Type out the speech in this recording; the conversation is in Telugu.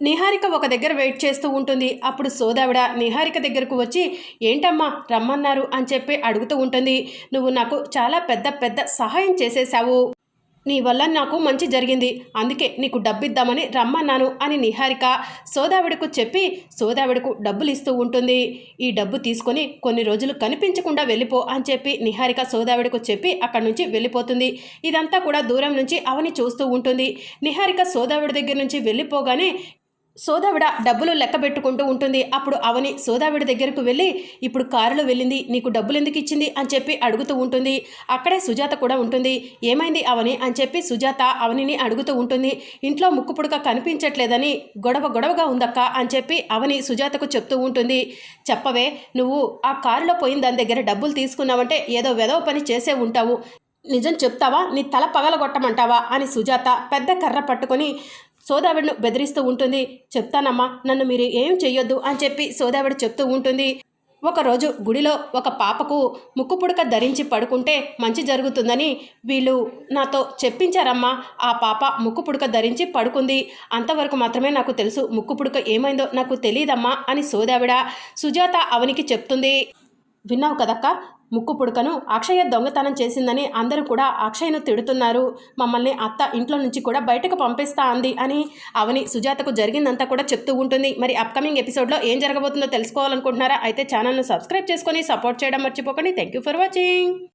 నిహారిక ఒక దగ్గర వెయిట్ చేస్తూ ఉంటుంది. అప్పుడు సోదావిడ నిహారిక దగ్గరకు వచ్చి ఏంటమ్మా రమ్మన్నారు అని చెప్పి అడుగుతూ ఉంటుంది. నువ్వు నాకు చాలా పెద్ద పెద్ద సహాయం చేసేశావు. నీ వల్ల నాకు మంచి జరిగింది. అందుకే నీకు డబ్బిద్దామని రమ్మన్నాను అని నిహారిక సోదావిడకు చెప్పి సోదావిడకు డబ్బులు ఇస్తూ ఉంటుంది. ఈ డబ్బు తీసుకొని కొన్ని రోజులు కనిపించకుండా వెళ్ళిపో అని చెప్పి నిహారిక సోదావిడకు చెప్పి అక్కడి నుంచి వెళ్ళిపోతుంది. ఇదంతా కూడా దూరం నుంచి అవని చూస్తూ ఉంటుంది. నిహారిక సోదావిడి దగ్గర నుంచి వెళ్ళిపోగానే సోదావిడ డబ్బులు లెక్క పెట్టుకుంటూ ఉంటుంది. అప్పుడు అవని సోదావిడ దగ్గరకు వెళ్ళి ఇప్పుడు కారులో వెళ్ళింది నీకు డబ్బులు ఎందుకు ఇచ్చింది? అని చెప్పి అడుగుతూ ఉంటుంది. అక్కడే సుజాత కూడా ఉంటుంది. ఏమైంది అవని? అని చెప్పి సుజాత అవనిని అడుగుతూ ఉంటుంది. ఇంట్లో ముక్కు పుడక కనిపించట్లేదని గొడవ గొడవగా ఉందక్క? అని చెప్పి అవని సుజాతకు చెప్తూ ఉంటుంది. చెప్పవే నువ్వు ఆ కారులో పోయిన దాని దగ్గర డబ్బులు తీసుకున్నావంటే ఏదో వెదవ పని చేసే ఉంటావు. నిజం చెప్తావా? నీ తల పగలగొట్టమంటావా? అని సుజాత పెద్ద కర్ర పట్టుకొని సోదావిడను బెదిరిస్తూ ఉంటుంది. చెప్తానమ్మా నన్ను మీరు ఏం చెయ్యొద్దు అని చెప్పి సోదావిడ చెప్తూ ఉంటుంది. ఒకరోజు గుడిలో ఒక పాపకు ముక్కు పుడక ధరించి పడుకుంటే మంచి జరుగుతుందని వీళ్ళు నాతో చెప్పించారమ్మా. ఆ పాప ముక్కు పుడక ధరించి పడుకుంది. అంతవరకు మాత్రమే నాకు తెలుసు ముక్కు పుడక ఏమైందో నాకు తెలియదమ్మా అని సోదావిడ సుజాత అవనికి చెప్తుంది. విన్నావు కదక్క? ముక్కు పుడకను అక్షయ దొంగతనం చేసిందని అందరూ కూడా అక్షయ్ను తిడుతున్నారు. మమ్మల్ని అత్త ఇంట్లో నుంచి కూడా బయటకు పంపిస్తా అంది అని అవని సుజాతకు జరిగిందంతా కూడా చెప్తూ ఉంటుంది. మరి అప్కమింగ్ ఎపిసోడ్లో ఏం జరగబోతుందో తెలుసుకోవాలనుకుంటున్నారా? అయితే ఛానల్ను సబ్స్క్రైబ్ చేసుకొని సపోర్ట్ చేయడం మర్చిపోకండి. Thank you for watching